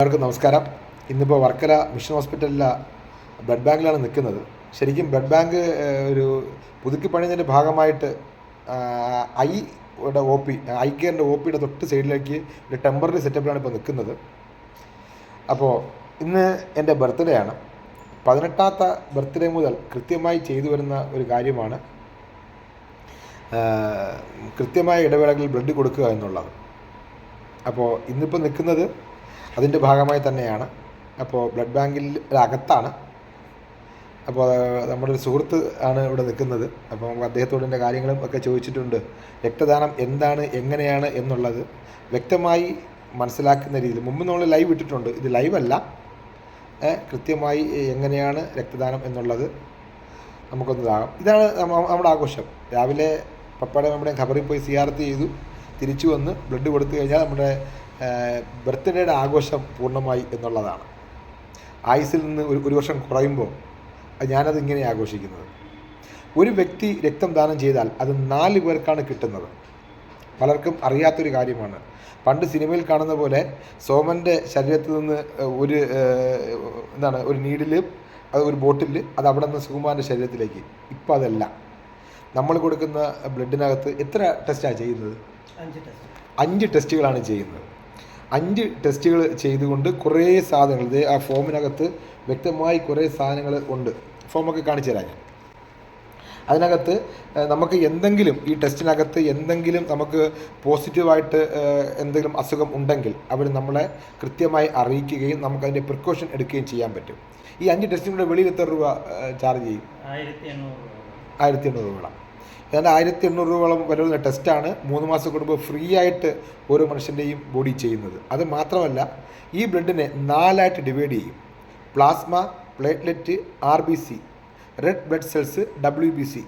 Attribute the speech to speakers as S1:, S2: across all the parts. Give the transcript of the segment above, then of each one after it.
S1: എല്ലാവർക്കും നമസ്കാരം. ഇന്നിപ്പോൾ വർക്കല മിഷൻ ഹോസ്പിറ്റലിലെ ബ്ലഡ് ബാങ്കിലാണ് നിൽക്കുന്നത്. ശരിക്കും ബ്ലഡ് ബാങ്ക് ഒരു പുതുക്കി പണിയതിന്റെ ഭാഗമായിട്ട് ഐ യുടെ ഒ പി ഐ കെയറിന്റെ ഒ പിയുടെ തൊട്ട് സൈഡിലേക്ക് ഒരു ടെമ്പററി സെറ്റപ്പിലാണ് ഇപ്പോൾ നിൽക്കുന്നത്. അപ്പോൾ ഇന്ന് എന്റെ ബർത്ത്ഡേ ആണ്. പതിനെട്ടാമത്തെ ബർത്ത്ഡേ മുതൽ കൃത്യമായി ചെയ്തു വരുന്ന ഒരു കാര്യമാണ് കൃത്യമായ ഇടവേളകളിൽ ബ്ലഡ് കൊടുക്കുക എന്നുള്ളത്. അപ്പോൾ ഇന്നിപ്പോൾ നിൽക്കുന്നത് അതിന്റെ ഭാഗമായി തന്നെയാണ്. അപ്പോൾ ബ്ലഡ് ബാങ്കിൽ അകത്താണ് അപ്പോൾ നമ്മുടെ ഒരു സുഹൃത്ത് ആണ് ഇവിടെ നിൽക്കുന്നത്. നമുക്ക് അദ്ദേഹത്തോട് എന്റെ കാര്യങ്ങളും ഒക്കെ ചോദിച്ചിട്ടുണ്ട്. രക്തദാനം എന്താണ് എങ്ങനെയാണ് എന്നുള്ളത് വ്യക്തമായി മനസ്സിലാക്കുന്ന രീതിയിൽ. മുമ്പ് നമ്മൾ ലൈവ് ഇട്ടിട്ടുണ്ട്. ഇത് ലൈവല്ല കൃത്യമായി എങ്ങനെയാണ് രക്തദാനം എന്നുള്ളത് നമുക്കൊന്ന് ഇതാകാം. ഇതാണ് നമ്മുടെ ആഘോഷം. രാവിലെ പപ്പയുടെ നമ്മുടെ ഖബറിൽ പോയി സിയാർത്ത് ചെയ്തു തിരിച്ചു വന്ന് ബ്ലഡ് കൊടുത്തു കഴിഞ്ഞാൽ നമ്മുടെ ബർത്ത്ഡേയുടെ ആഘോഷം പൂർണമായി എന്നുള്ളതാണ്. ആയുസിൽ നിന്ന് ഒരു ഒരു വർഷം കുറയുമ്പോൾ ഞാനത് ഇങ്ങനെ ആഘോഷിക്കുന്നത്. ഒരു വ്യക്തി രക്തം ദാനം ചെയ്താൽ അത് നാല് പേർക്കാണ് കിട്ടുന്നത്. പലർക്കും അറിയാത്തൊരു കാര്യമാണ്. പണ്ട് സിനിമയിൽ കാണുന്ന പോലെ സോമന്റെ ശരീരത്തിൽ നിന്ന് ഒരു എന്താണ് ഒരു നീഡിൽ അത് ഒരു ബോട്ടിൽ അത് അവിടെ നിന്ന് സുകുമാരന്റെ ശരീരത്തിലേക്ക്. ഇപ്പോൾ അതല്ല. നമ്മൾ കൊടുക്കുന്ന ബ്ലഡിനകത്ത് എത്ര ടെസ്റ്റാണ് ചെയ്യുന്നത്?
S2: അഞ്ച്
S1: ടെസ്റ്റുകളാണ് ചെയ്യുന്നത്. അഞ്ച് ടെസ്റ്റുകൾ ചെയ്തുകൊണ്ട് കുറേ സാധനങ്ങൾ ഇത് ആ ഫോമിനകത്ത് വ്യക്തമായി കുറേ സാധനങ്ങൾ ഉണ്ട്. ഫോമൊക്കെ കാണിച്ചു തരാം ഞാൻ. അതിനകത്ത് നമുക്ക് എന്തെങ്കിലും ഈ ടെസ്റ്റിനകത്ത് എന്തെങ്കിലും നമുക്ക് പോസിറ്റീവായിട്ട് എന്തെങ്കിലും അസുഖം ഉണ്ടെങ്കിൽ അവർ നമ്മളെ കൃത്യമായി അറിയിക്കുകയും നമുക്ക് അതിന്റെ പ്രിക്കോഷൻ എടുക്കുകയും ചെയ്യാൻ പറ്റും. ഈ അഞ്ച് ടെസ്റ്റിന്റെ വെളിയിൽ എത്ര രൂപ ചാർജ് ചെയ്യും?
S2: ആയിരത്തി എണ്ണൂറ് രൂപ.
S1: ആയിരത്തി എണ്ണൂറ് രൂപ ഏതാണ്ട് ആയിരത്തി എണ്ണൂറ് രൂപയോളം വരുന്ന ടെസ്റ്റാണ് മൂന്ന് മാസം കൂടുമ്പോൾ ഫ്രീ ആയിട്ട് ഓരോ മനുഷ്യന്റെയും ബോഡി ചെയ്യുന്നത്. അത് മാത്രമല്ല ഈ ബ്ലഡിനെ നാലായിട്ട് ഡിവൈഡ് ചെയ്യും. Plasma platelet R B C red blood cells W B C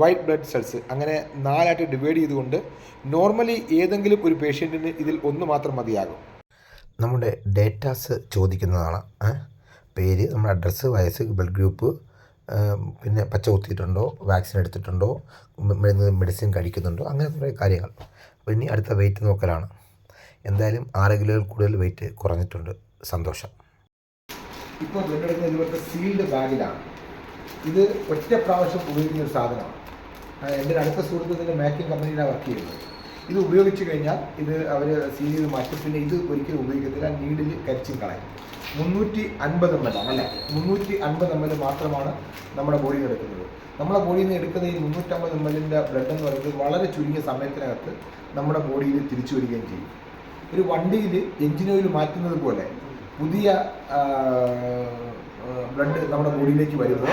S1: white blood cells അങ്ങനെ നാലായിട്ട് ഡിവൈഡ് ചെയ്തുകൊണ്ട് നോർമലി ഏതെങ്കിലും ഒരു പേഷ്യന്റിന് ഇതിൽ ഒന്ന് മാത്രം മതിയാകും. നമ്മുടെ ഡേറ്റാസ് ചോദിക്കുന്നതാണ് പേര് നമ്മുടെ അഡ്രസ്സ് വയസ്സ് ബ്ലഡ് ഗ്രൂപ്പ് പിന്നെ പച്ച കുത്തിയിട്ടുണ്ടോ വാക്സിൻ എടുത്തിട്ടുണ്ടോ മെഡിസിൻ കഴിക്കുന്നുണ്ടോ അങ്ങനെ കുറേ കാര്യങ്ങൾ. അപ്പോൾ ഇനി അടുത്ത വെയിറ്റ് നോക്കലാണ്. എന്തായാലും ആറ് കിലോയിൽ കൂടുതൽ വെയിറ്റ് കുറഞ്ഞിട്ടുണ്ട്. സന്തോഷം. ഇപ്പോൾ ബ്ലഡ് ഇതുപോലത്തെ സീൽഡ് ബാഗിലാണ്. ഇത് ഒറ്റ പ്രാവശ്യം ഉപയോഗിക്കുന്ന ഒരു സാധനമാണ്. എന്റെ അടുത്ത സുഹൃത്തിന്റെ മേക്കിംഗ് കമ്പനിയിലാണ് വർക്ക് ചെയ്യുന്നത്. ഇത് ഉപയോഗിച്ച് കഴിഞ്ഞാൽ ഇത് അവർ സീൽ ചെയ്ത് മാറ്റും. പിന്നെ ഇത് ഒരിക്കലും ഉപയോഗിക്കത്തില്ല. നീഡിൽ കരിച്ചും കളയും. മുന്നൂറ്റി അൻപത് എം എൽ ആണ് മുന്നൂറ്റി അൻപത് എം എൽ മാത്രമാണ് നമ്മുടെ ബോഡിയിൽ നിന്ന് എടുക്കുന്നത്. നമ്മുടെ ബോഡിയിൽ നിന്ന് എടുക്കുന്ന ഈ മുന്നൂറ്റമ്പത് എം എല്ലിന്റെ ബ്ലഡ് എന്ന് പറയുന്നത് വളരെ ചുരുങ്ങിയ സമയത്തിനകത്ത് നമ്മുടെ ബോഡിയിൽ തിരിച്ചു വരികയും ചെയ്യും. ഒരു വണ്ടിയിൽ എഞ്ചിൻ ഓയിൽ മാറ്റുന്നത് പോലെ പുതിയ ബ്ലഡ് നമ്മുടെ ബോഡിയിലേക്ക് വരുമ്പോൾ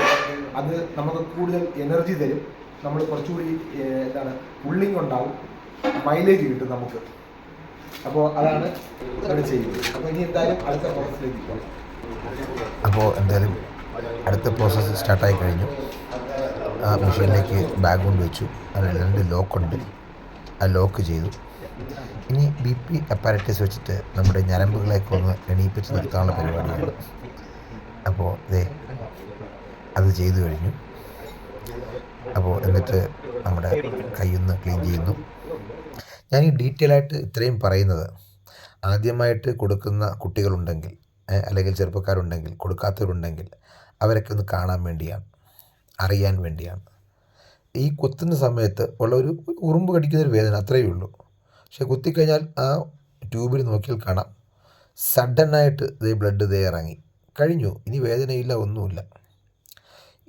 S1: അത് നമുക്ക് കൂടുതൽ എനർജി തരും. നമ്മൾ കുറച്ചുകൂടി എന്താണ് പുള്ളിങ് ഉണ്ടാവും. മൈലേജ് കിട്ടും നമുക്ക്. അപ്പോൾ അതാണ് ഇവിടെ ചെയ്യുന്നത്. അപ്പോൾ ഇനി എന്തായാലും അടുത്ത പ്രോസസ്സിലേക്ക് അപ്പോൾ എന്തായാലും അടുത്ത പ്രോസസ്സ് സ്റ്റാർട്ടായി കഴിഞ്ഞു. ആ മെഷീനിലേക്ക് ബാഗ് കൊണ്ട് വെച്ചു. അതിൽ രണ്ട് ലോക്കുണ്ട് ആ ലോക്ക് ചെയ്തു. ഇനി ബി പി അപ്പാരറ്റസ് വെച്ചിട്ട് നമ്മുടെ ഞരമ്പുകളെയൊക്കെ ഒന്ന് എണീപ്പിച്ച് നിർത്താനുള്ള പരിപാടിയാണ്. അപ്പോൾ ഇതേ അത് ചെയ്തു കഴിഞ്ഞു. അപ്പോൾ എന്നിട്ട് നമ്മുടെ കൈയൊന്ന് ക്ലീൻ ചെയ്യുന്നു. ഞാൻ ഈ ഡീറ്റെയിൽ ആയിട്ട് ഇത്രയും പറയുന്നത് ആദ്യമായിട്ട് കൊടുക്കുന്ന കുട്ടികളുണ്ടെങ്കിൽ അല്ലെങ്കിൽ ചെറുപ്പക്കാരുണ്ടെങ്കിൽ കൊടുക്കാത്തവരുണ്ടെങ്കിൽ അവരൊക്കെ ഒന്ന് കാണാൻ വേണ്ടിയാണ് അറിയാൻ വേണ്ടിയാണ്. ഈ കുത്തുന്ന സമയത്ത് ഉള്ള ഒരു ഉറുമ്പ് കടിക്കുന്ന ഒരു വേദന അത്രയേ ഉള്ളൂ. പക്ഷെ കുത്തിക്കഴിഞ്ഞാൽ ആ ട്യൂബിൽ നോക്കിയാൽ കാണാം. സഡനായിട്ട് ഇതേ ബ്ലഡ് ഇതേ ഇറങ്ങി. കഴിഞ്ഞു. ഇനി വേദനയില്ല ഒന്നുമില്ല.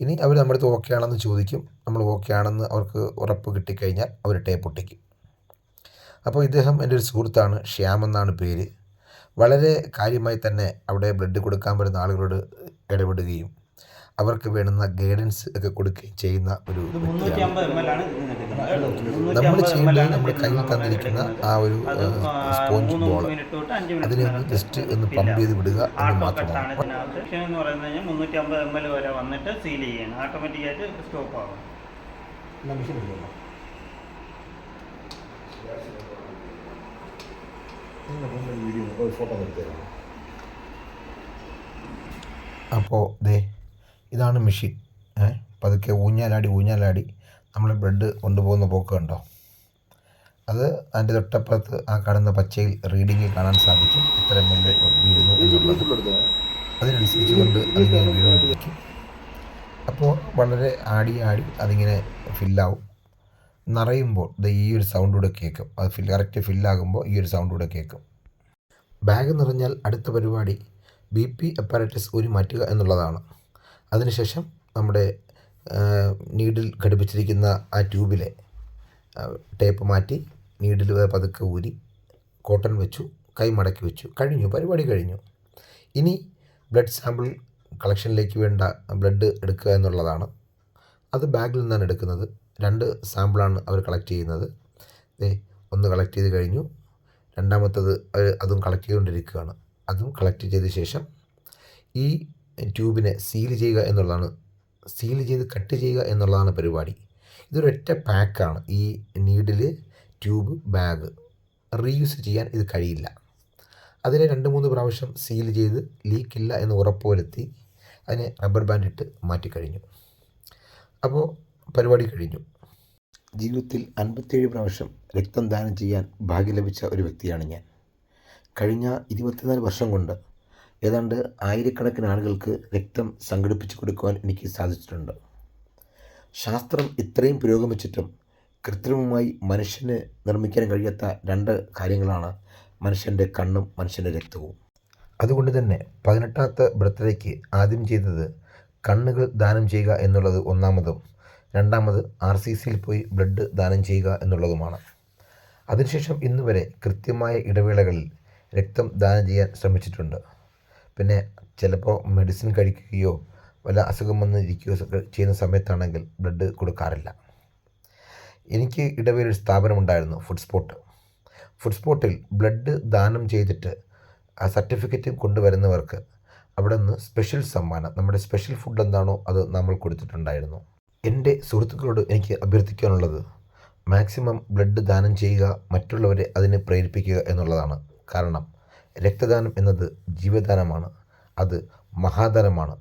S1: ഇനി അവർ നമ്മുടെ അടുത്ത് ഓക്കെ ആണെന്ന് ചോദിക്കും. നമ്മൾ ഓക്കെ ആണെന്ന് അവർക്ക് ഉറപ്പ് കിട്ടിക്കഴിഞ്ഞാൽ അവർ ടേപ്പ് ഒട്ടിക്കും അപ്പോൾ ഇദ്ദേഹം എന്റെ ഒരു സുഹൃത്താണ് ശ്യാം എന്നാണ് പേര്. വളരെ കാര്യമായി തന്നെ അവിടെ ബ്ലഡ് കൊടുക്കാൻ വരുന്ന ആളുകളോട് ഇടപെടുകയും അവർക്ക് വേണ്ടുന്ന ഗൈഡൻസ് ഒക്കെ കൊടുക്കുകയും ചെയ്യുന്ന ഒരു വ്യക്തിയാണ്. നമ്മൾ
S2: ആണ്
S1: നമ്മുടെ കയ്യിൽ തന്നിരിക്കുന്ന ആ ഒരു സ്പോഞ്ച് ബോൾ അതിനെ ഒന്ന് ജസ്റ്റ് ഒന്ന് പമ്പ് ചെയ്ത് വിടുക എന്ന് മാത്രമാണ്.
S2: അപ്പോ എന്ന് പറയുന്നത് കഴിഞ്ഞാൽ മുന്നൂറ്റി അമ്പത് എം എൽ വരെ വന്നിട്ട് സീൽ ചെയ്യണം. ഓട്ടോമാറ്റിക്കായിട്ട് സ്റ്റോപ്പ് ആവും.
S1: അപ്പോൾ ദേ ഇതാണ് മെഷീൻ. ഏ പതുക്കെ ഊഞ്ഞാലാടി ഊഞ്ഞാലാടി. നമ്മൾ ബ്ലഡ് കൊണ്ടുപോകുന്ന പോക്ക് കണ്ടോ? അത് അതിന്റെ തൊട്ടപ്പുറത്ത് ആ കാണുന്ന പച്ചയിൽ റീഡിങ്ങിൽ കാണാൻ സാധിക്കും. ഇത്ര എൽ വീഴുന്നു എന്നുള്ളത്.
S3: അതിനനുസരിച്ച് കൊണ്ട് അതിങ്ങനെ വീണുകൊണ്ടിരിക്കും. അപ്പോൾ വളരെ ആടി ആടി അതിങ്ങനെ ഫില്ലാവും. നിറയുമ്പോൾ ഇത് ഈ ഒരു സൗണ്ട് കൂടെ കേൾക്കും. അത് ഫിൽ കറക്റ്റ് ഫില്ലാകുമ്പോൾ ഈ ഒരു സൗണ്ട് കൂടെ കേൾക്കും. ബാഗ് നിറഞ്ഞാൽ അടുത്ത പരിപാടി. ബി പി അപ്പാരറ്റസ് ഊരി മാറ്റുക എന്നുള്ളതാണ്. അതിനുശേഷം നമ്മുടെ നീഡിൽ ഘടിപ്പിച്ചിരിക്കുന്ന ആ ട്യൂബിലെ ടേപ്പ് മാറ്റി നീഡിൽ പതുക്കെ ഊരി കോട്ടൺ വെച്ചു കൈ മടക്കി വെച്ചു. കഴിഞ്ഞു പരിപാടി കഴിഞ്ഞു. ഇനി ബ്ലഡ് സാമ്പിൾ കളക്ഷനിലേക്ക് വേണ്ട ബ്ലഡ് എടുക്കുക എന്നുള്ളതാണ്. അത് ബാഗിൽ നിന്നാണ് എടുക്കുന്നത്. രണ്ട് സാമ്പിളാണ് അവർ കളക്ട് ചെയ്യുന്നത്. ഒന്ന് കളക്ട് ചെയ്ത് കഴിഞ്ഞു. രണ്ടാമത്തത് അതും കളക്ട് ചെയ്തുകൊണ്ടിരിക്കുകയാണ്. അതും കളക്ട് ചെയ്ത ശേഷം ഈ ട്യൂബിനെ സീൽ ചെയ്യുക എന്നുള്ളതാണ് സീൽ ചെയ്ത് കട്ട് ചെയ്യുക എന്നുള്ളതാണ് പരിപാടി. ഇതൊരൊറ്റ പാക്കാണ്. ഈ നീഡിൽ ട്യൂബ് ബാഗ് റീയൂസ് ചെയ്യാൻ ഇത് കഴിയില്ല. അതിനെ രണ്ട് മൂന്ന് പ്രാവശ്യം സീൽ ചെയ്ത് ലീക്കില്ല എന്ന് ഉറപ്പുവരുത്തി അതിനെ റബ്ബർ ബാൻഡ് ഇട്ട് മാറ്റിക്കഴിഞ്ഞു അപ്പോൾ പരിപാടി കഴിഞ്ഞു. ജീവിതത്തിൽ അൻപത്തേഴ് പ്രാവശ്യം രക്തം ദാനം ചെയ്യാൻ ഭാഗ്യം ലഭിച്ച ഒരു വ്യക്തിയാണ് ഞാൻ. കഴിഞ്ഞ ഇരുപത്തിനാല് വർഷം കൊണ്ട് ഏതാണ്ട് ആയിരക്കണക്കിന് ആളുകൾക്ക് രക്തം സംഘടിപ്പിച്ചു കൊടുക്കുവാൻ എനിക്ക് സാധിച്ചിട്ടുണ്ട്. ശാസ്ത്രം ഇത്രയും പുരോഗമിച്ചിട്ടും കൃത്രിമമായി മനുഷ്യന് നിർമ്മിക്കാൻ കഴിയാത്ത രണ്ട് കാര്യങ്ങളാണ് മനുഷ്യന്റെ കണ്ണും മനുഷ്യന്റെ രക്തവും. അതുകൊണ്ട് തന്നെ പതിനെട്ടാമത്തെ ബർത്ത്ഡേക്ക് ആദ്യം ചെയ്തത് കണ്ണുകൾ ദാനം ചെയ്യുക എന്നുള്ളത് ഒന്നാമതും രണ്ടാമത് ആർ സി സിയിൽ പോയി ബ്ലഡ് ദാനം ചെയ്യുക എന്നുള്ളതുമാണ്. അതിനുശേഷം ഇന്നുവരെ കൃത്യമായ ഇടവേളകളിൽ രക്തം ദാനം ചെയ്യാൻ ശ്രമിച്ചിട്ടുണ്ട്. പിന്നെ ചിലപ്പോൾ മെഡിസിൻ കഴിക്കുകയോ വല്ല അസുഖം വന്നിരിക്കുകയോ ഇരിക്കുകയോ ചെയ്യുന്ന സമയത്താണെങ്കിൽ ബ്ലഡ് കൊടുക്കാറില്ല. എനിക്ക് ഇടവേള ഒരു സ്ഥാപനമുണ്ടായിരുന്നു ഫുഡ് സ്പോട്ട് ഫുഡ് സ്പോട്ടിൽ ബ്ലഡ് ദാനം ചെയ്തിട്ട് ആ സർട്ടിഫിക്കറ്റ് കൊണ്ടുവരുന്നവർക്ക് അവിടെ നിന്ന് സ്പെഷ്യൽ സമ്മാനം നമ്മുടെ സ്പെഷ്യൽ ഫുഡ് എന്താണോ അത് നമ്മൾ കൊടുത്തിട്ടുണ്ടായിരുന്നു. എന്റെ സുഹൃത്തുക്കളോട് എനിക്ക് അഭ്യർത്ഥിക്കാനുള്ളത് മാക്സിമം ബ്ലഡ് ദാനം ചെയ്യുക മറ്റുള്ളവരെ അതിനെ പ്രേരിപ്പിക്കുക എന്നുള്ളതാണ്. കാരണം രക്തദാനം എന്നത് ജീവദാനമാണ്. അത് മഹാദാനമാണ്.